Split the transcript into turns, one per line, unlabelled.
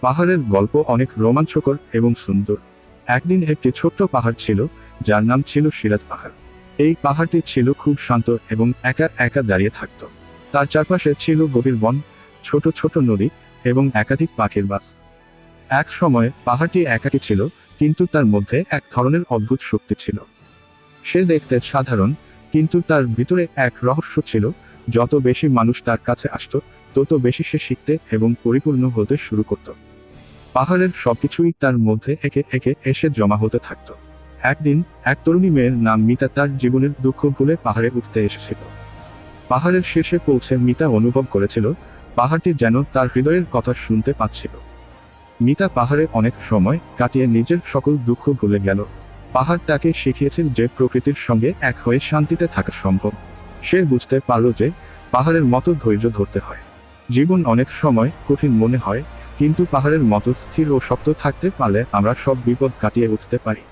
পাহাড়ের গল্প অনেক রোমাঞ্চকর এবং সুন্দর। একদিন একটি ছোট্ট পাহাড় ছিল, যার নাম ছিল সিরাজ পাহাড়। এই পাহাড়টি ছিল খুব শান্ত এবং একা একা দাঁড়িয়ে থাকত। তার চারপাশে ছিল গভীর বন, ছোট ছোট নদী এবং একাধিক পাখির বাস। এক সময় পাহাড়টি একাকী ছিল, কিন্তু তার মধ্যে এক ধরনের অদ্ভুত শক্তি ছিল। সে দেখতে সাধারণ, কিন্তু তার ভিতরে এক রহস্য ছিল, যত বেশি মানুষ তার কাছে আসতো, তত বেশি সে শিখতে এবং পরিপূর্ণ হতে শুরু করত। পাহাড়ের সবকিছুই তার মধ্যে একে একে এসে জমা হতে থাকত। একদিন, এক তরুণী মেয়ের নাম মিতা তার জীবনের দুঃখ ভুলে পাহাড়ে উঠতে এসেছিল। পাহাড়ের শীর্ষে পৌঁছে মিতা অনুভব করেছিল, পাহাড়টি যেন তার হৃদয়ের কথা শুনতে পাচ্ছিল। মিতা পাহাড়ে অনেক সময় কাটিয়ে নিজের সকল দুঃখ ভুলে গেল। পাহাড় তাকে শিখিয়েছিল যে প্রকৃতির সঙ্গে এক হয়ে শান্তিতে থাকা সম্ভব। সে বুঝতে পারল যে পাহাড়ের মতো ধৈর্য ধরতে হয়। জীবন অনেক সময় কঠিন মনে হয় কিন্তু পাহাড়ের মতো স্থির ও শক্ত থাকতে পারলে আমরা সব বিপদ কাটিয়ে উঠতে পারি।